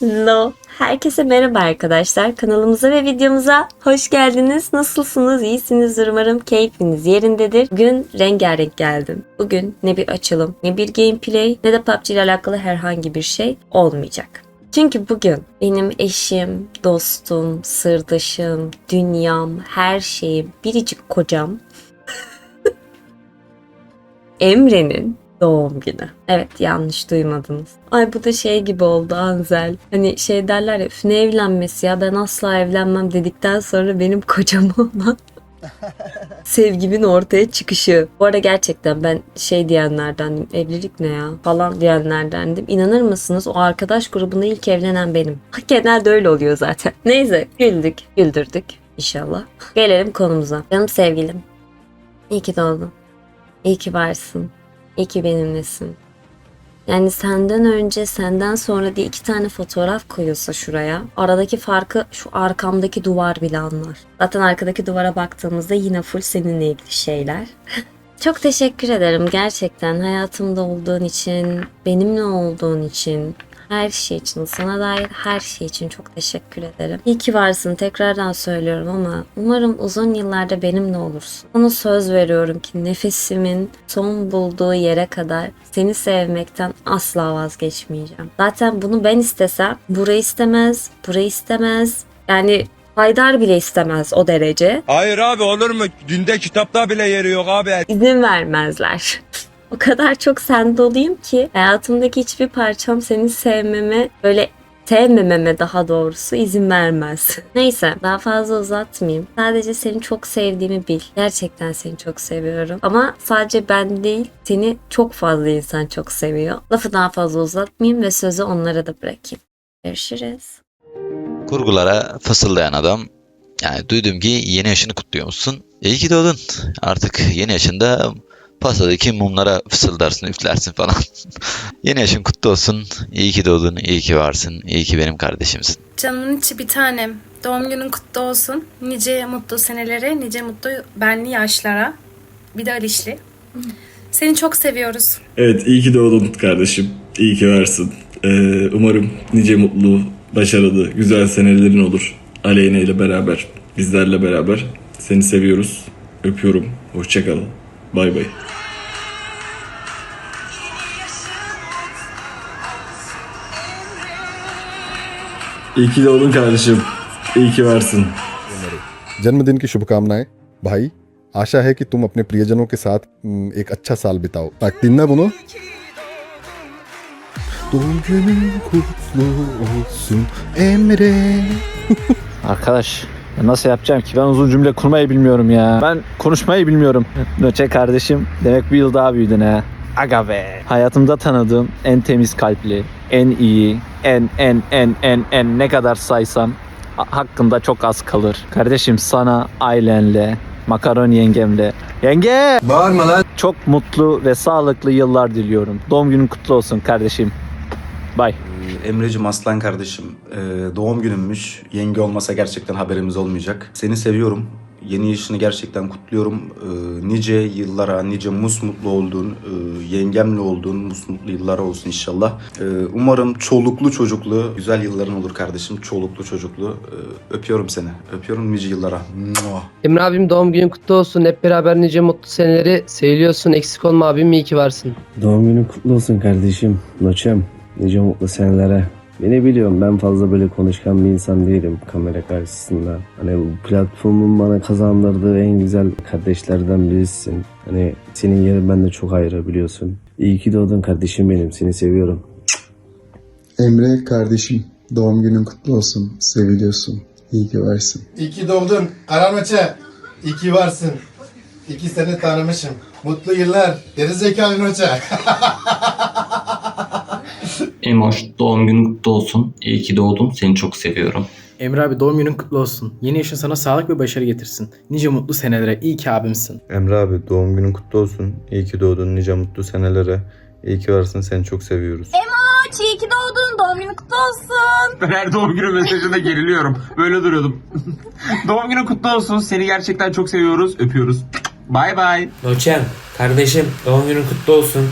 Hello. Herkese merhaba arkadaşlar. Kanalımıza ve videomuza hoş geldiniz. Nasılsınız? İyisinizdir umarım. Keyfiniz yerindedir. Bugün rengarenk geldim. Bugün ne bir açılım, ne bir gameplay, ne de PUBG ile alakalı herhangi bir şey olmayacak. Çünkü bugün benim eşim, dostum, sırdaşım, dünyam, her şeyim, biricik kocam Emre'nin doğum günü. Evet yanlış duymadınız. Ay bu da şey gibi oldu Anzel. Hani şey derler ya "Üf, ne evlenmesi ya ben asla evlenmem dedikten sonra benim kocam olan sevgimin ortaya çıkışı. Bu arada gerçekten ben şey diyenlerden evlilik ne ya falan diyenlerdendim. İnanır mısınız o arkadaş grubunda ilk evlenen benim. Genelde öyle oluyor zaten. Neyse güldük güldürdük inşallah. Gelelim konumuza. Canım sevgilim. İyi ki doğdun. İyi ki varsın. İyi ki benimlesin. Yani senden önce, senden sonra diye iki tane fotoğraf koyulsa şuraya. Aradaki farkı şu arkamdaki duvar bile anlar. Zaten arkadaki duvara baktığımızda yine full seninle ilgili şeyler. Çok teşekkür ederim gerçekten hayatımda olduğun için, benimle olduğun için, her şey için, sana dair her şey için çok teşekkür ederim. İyi ki varsın tekrardan söylüyorum ama umarım uzun yıllarda benimle olursun. Sana söz veriyorum ki nefesimin son bulduğu yere kadar seni sevmekten asla vazgeçmeyeceğim. Zaten bunu ben istesem burayı istemez, burayı istemez. Yani Haydar bile istemez o derece. Hayır abi olur mu? Dinde kitapta bile yeri yok abi. izin vermezler. o kadar çok sende olayım ki hayatımdaki hiçbir parçam seni sevmeme böyle sevmememe daha doğrusu izin vermez. Neyse daha fazla uzatmayayım. Sadece seni çok sevdiğimi bil. Gerçekten seni çok seviyorum. Ama sadece ben değil seni çok fazla insan çok seviyor. Lafı daha fazla uzatmayayım ve sözü onlara da bırakayım. Görüşürüz. Kurgulara fısıldayan adam. Yani duydum ki yeni yaşını kutluyor musun? İyi ki doğdun. Artık yeni yaşında pasadaki mumlara fısıldarsın, üflersin falan. yeni yaşın kutlu olsun. İyi ki doğdun, iyi ki varsın, iyi ki benim kardeşimsin. Canımın içi bir tanem. Doğum günün kutlu olsun. Nice mutlu senelere, nice mutlu benli yaşlara. Bir de Alişli. Seni çok seviyoruz. Evet iyi ki doğdun kardeşim. İyi ki varsın. Ee, umarım nice mutlu, başarılı, güzel senelerin olur. Aleyna ile beraber, bizlerle beraber. Seni seviyoruz. Öpüyorum. Hoşça Bye bye. İyi ki doğdun kardeşim. İyi ki varsın. जन्मदिन की शुभकामनाएँ भाई आशा है कि तुम अपने प्रियजनों के साथ एक अच्छा साल बिताओ ना बोलो arkadaş ya nasıl yapacağım ki ben uzun cümle kurmayı bilmiyorum ya. Ben konuşmayı bilmiyorum. Nöçe kardeşim demek bir yıl daha büyüdün ha. Aga be. Hayatımda tanıdığım en temiz kalpli, en iyi, en en en en en ne kadar saysam ha- hakkında çok az kalır. Kardeşim sana ailenle, makaron yengemle. Yenge! Bağırma lan. Çok mutlu ve sağlıklı yıllar diliyorum. Doğum günün kutlu olsun kardeşim. Bye. Emre'cim aslan kardeşim ee, doğum gününmüş. Yenge olmasa gerçekten haberimiz olmayacak. Seni seviyorum. Yeni yaşını gerçekten kutluyorum. Ee, nice yıllara, nice musmutlu olduğun, e, yengemle olduğun musmutlu yıllara olsun inşallah. Ee, umarım çoluklu çocuklu güzel yılların olur kardeşim. Çoluklu çocuklu. Ee, öpüyorum seni. Öpüyorum nice yıllara. Mua. Emre abim doğum günün kutlu olsun. Hep beraber nice mutlu seneleri seviliyorsun. Eksik olma abim iyi ki varsın. Doğum günün kutlu olsun kardeşim. Noçem. Nice mutlu senelere. Beni biliyorum ben fazla böyle konuşkan bir insan değilim kamera karşısında. Hani bu platformun bana kazandırdığı en güzel kardeşlerden birisin. Hani senin yerin bende çok ayrı biliyorsun. İyi ki doğdun kardeşim benim. Seni seviyorum. Emre kardeşim doğum günün kutlu olsun. Seviliyorsun. İyi ki varsın. İyi ki doğdun Karanmaça. İyi ki varsın. İki sene tanımışım. Mutlu yıllar. Gerizekalı Noça. Emoş doğum günün kutlu olsun. İyi ki doğdun. Seni çok seviyorum. Emre abi doğum günün kutlu olsun. Yeni yaşın sana sağlık ve başarı getirsin. Nice mutlu senelere. İyi ki abimsin. Emre abi doğum günün kutlu olsun. İyi ki doğdun nice mutlu senelere. İyi ki varsın seni çok seviyoruz. İyi ki doğdun. Doğum günün kutlu olsun. Ben her doğum günü mesajında geriliyorum. Böyle duruyordum. doğum günün kutlu olsun. Seni gerçekten çok seviyoruz. Öpüyoruz. Bay bay. Noçem, kardeşim doğum günün kutlu olsun.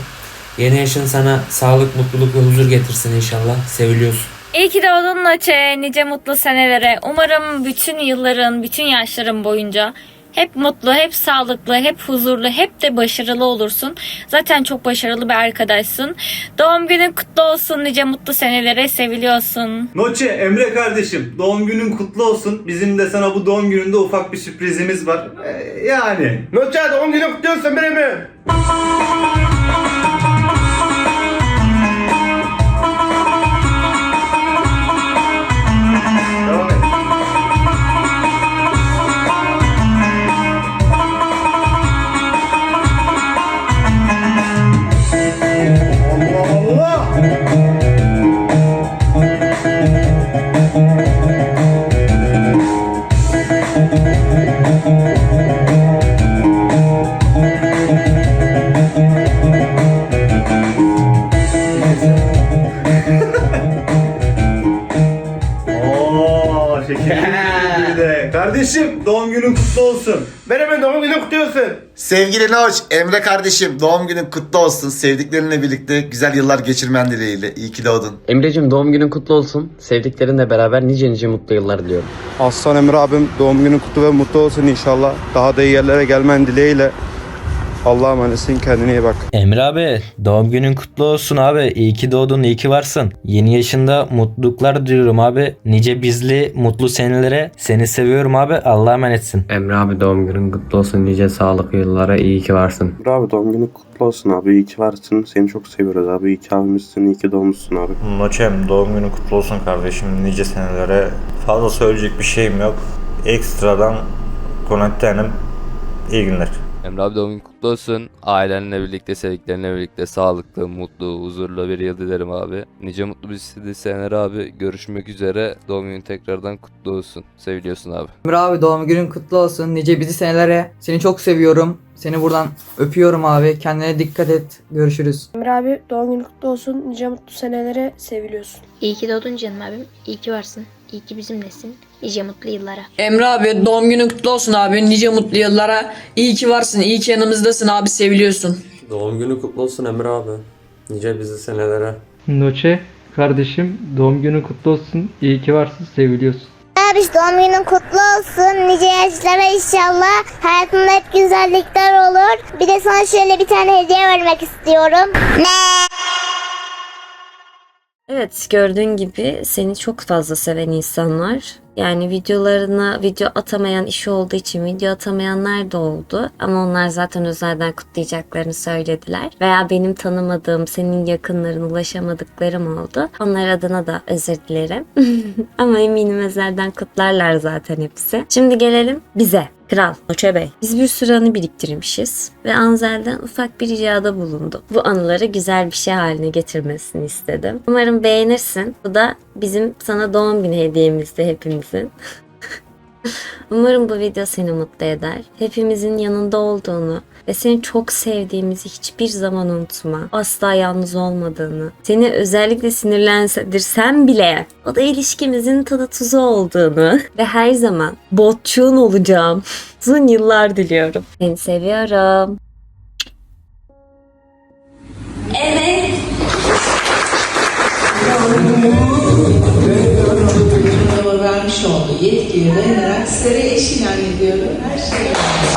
Yeni yaşın sana sağlık, mutluluk ve huzur getirsin inşallah. Seviliyorsun. İyi ki doğdun Noche. Nice mutlu senelere. Umarım bütün yılların, bütün yaşların boyunca hep mutlu, hep sağlıklı, hep huzurlu, hep de başarılı olursun. Zaten çok başarılı bir arkadaşsın. Doğum günün kutlu olsun. Nice mutlu senelere. Seviliyorsun. Noche Emre kardeşim doğum günün kutlu olsun. Bizim de sana bu doğum gününde ufak bir sürprizimiz var. Ee, yani. Noche doğum günün kutlu olsun Emre Sevgili Noç, Emre kardeşim doğum günün kutlu olsun. Sevdiklerinle birlikte güzel yıllar geçirmen dileğiyle. İyi ki doğdun. Emre'cim doğum günün kutlu olsun. Sevdiklerinle beraber nice nice mutlu yıllar diliyorum. Aslan Emre abim doğum günün kutlu ve mutlu olsun inşallah. Daha da iyi yerlere gelmen dileğiyle. Allah'a emanetsin kendine iyi bak. Emre abi doğum günün kutlu olsun abi. İyi ki doğdun, iyi ki varsın. Yeni yaşında mutluluklar diliyorum abi. Nice bizli mutlu senelere. Seni seviyorum abi. Allah'a emanetsin. Emre abi doğum günün kutlu olsun. Nice sağlıklı yıllara iyi ki varsın. Emre abi doğum günün kutlu olsun abi. İyi ki varsın. Seni çok seviyoruz abi. İyi ki abimizsin. İyi ki doğmuşsun abi. Noçem doğum günün kutlu olsun kardeşim nice senelere. Fazla söyleyecek bir şeyim yok. Ekstradan konaktenim. İyi günler. Emre abi doğum günün kutlu olsun. Ailenle birlikte, sevdiklerinle birlikte sağlıklı, mutlu, huzurlu bir yıl dilerim abi. Nice mutlu bir seneler abi. Görüşmek üzere. Doğum günün tekrardan kutlu olsun. Seviliyorsun abi. Emre abi doğum günün kutlu olsun. Nice bizi senelere. Seni çok seviyorum. Seni buradan öpüyorum abi. Kendine dikkat et. Görüşürüz. Emre abi doğum günün kutlu olsun. Nice mutlu senelere seviliyorsun. İyi ki doğdun canım abim. İyi ki varsın. İyi ki bizimlesin. Nice mutlu yıllara. Emre abi doğum günün kutlu olsun abi. Nice mutlu yıllara. İyi ki varsın. iyi ki yanımızdasın abi. Seviliyorsun. Doğum günü kutlu olsun Emre abi. Nice bizi senelere. Noche kardeşim doğum günün kutlu olsun. İyi ki varsın. Seviliyorsun. Abi doğum günün kutlu olsun. Nice yaşlara inşallah. Hayatında hep güzellikler olur. Bir de sana şöyle bir tane hediye vermek istiyorum. Ne? Evet gördüğün gibi seni çok fazla seven insanlar. Yani videolarına video atamayan işi olduğu için video atamayanlar da oldu. Ama onlar zaten özelden kutlayacaklarını söylediler. Veya benim tanımadığım, senin yakınların ulaşamadıklarım oldu. Onlar adına da özür dilerim. Ama eminim özelden kutlarlar zaten hepsi. Şimdi gelelim bize. Kral, Noçe Bey. Biz bir sürü anı biriktirmişiz ve Anzel'den ufak bir ricada bulundu. Bu anıları güzel bir şey haline getirmesini istedim. Umarım beğenirsin. Bu da bizim sana doğum günü hediyemizdi hepimizin. Umarım bu video seni mutlu eder. Hepimizin yanında olduğunu ve seni çok sevdiğimizi hiçbir zaman unutma. Asla yalnız olmadığını. Seni özellikle sinirlendirsen bile o da ilişkimizin tadı tuzu olduğunu ve her zaman botçuğun olacağım. Uzun yıllar diliyorum. Seni seviyorum. Evet. Vermiş olduğu yetkiye dayanarak sizlere eş ilan ediyorum. Her şey